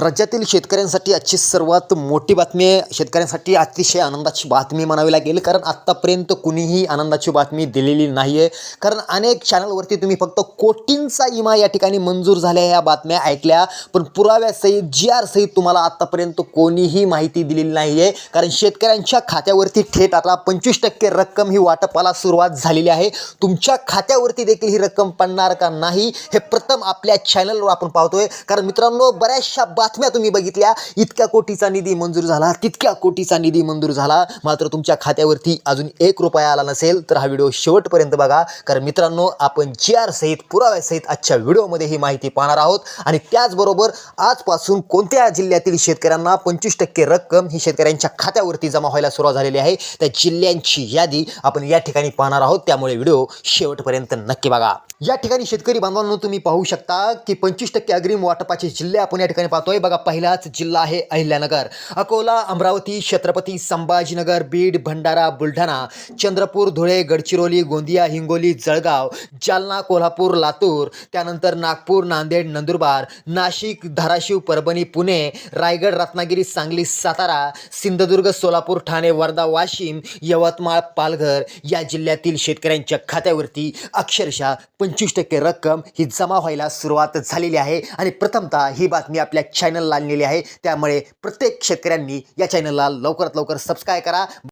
राज्यातील शेतकऱ्यांसाठी आजची सर्वात मोठी बातमी आहे. शेतकऱ्यांसाठी अतिशय आनंदाची बातमी म्हणावी लागेल. कारण आत्तापर्यंत कुणीही आनंदाची बातमी दिलेली नाही आहे कारण अनेक चॅनलवरती तुम्ही फक्त कोटींचा इमा या ठिकाणी मंजूर झाल्या या बातम्या ऐकल्या. पण पुराव्यासहित जी आर सहित तुम्हाला आत्तापर्यंत कोणीही माहिती दिलेली नाही आहे कारण शेतकऱ्यांच्या खात्यावरती थेट आता पंचवीस टक्के रक्कम ही वाटपाला सुरुवात झालेली आहे. तुमच्या खात्यावरती देखील ही रक्कम पडणार का नाही हे प्रथम आपल्या चॅनलवर आपण पाहतोय. कारण मित्रांनो बऱ्याचशा बातम्या तुम्ही बघितल्या इतक्या कोटीचा निधी मंजूर झाला तितक्या कोटीचा निधी मंजूर झाला मात्र तुमच्या खात्यावरती अजून एक रुपया आला नसेल तर हा व्हिडिओ शेवटपर्यंत बघा. कारण मित्रांनो आपण जी आर सहित पुराव्यासहित आजच्या व्हिडिओमध्ये ही माहिती पाहणार आहोत. आणि त्याचबरोबर आजपासून कोणत्या जिल्ह्यातील शेतकऱ्यांना पंचवीस टक्के रक्कम ही शेतकऱ्यांच्या खात्यावरती जमा व्हायला सुरुवात झालेली आहे? त्या जिल्ह्यांची यादी आपण या ठिकाणी पाहणार आहोत. त्यामुळे व्हिडिओ शेवटपर्यंत नक्की बघा. या ठिकाणी शेतकरी बांधवांनो तुम्ही पाहू शकता की पंचवीस टक्के अग्रिम वाटपाचे जिल्हे आपण या ठिकाणी पाहतोय. बघा पहिलाच जिल्हा आहे अहिल्यानगर. अकोला अमरावती छत्रपती संभाजीनगर बीड भंडारा बुलढाणा चंद्रपूर धुळे गडचिरोली गोंदिया हिंगोली जळगाव जालना कोल्हापूर लातूर त्यानंतर नागपूर नांदेड नंदुरबार नाशिक धाराशिव परभणी पुणे रायगड रत्नागिरी सांगली सातारा सिंधुदुर्ग सोलापूर ठाणे वर्धा वाशिम यवतमाळ पालघर या जिल्ह्यातील शेतकऱ्यांच्या खात्यावरती अक्षरशः पंचवीस टक्के रक्कम ही जमा व्हायला सुरुवात झालेली आहे. आणि प्रथमतः ही बातमी आपल्या चॅनलला आणलेली आहे. त्यामुळे प्रत्येक शेतकऱ्यांनी या चॅनलला लवकरात लवकर सबस्क्राईब करा.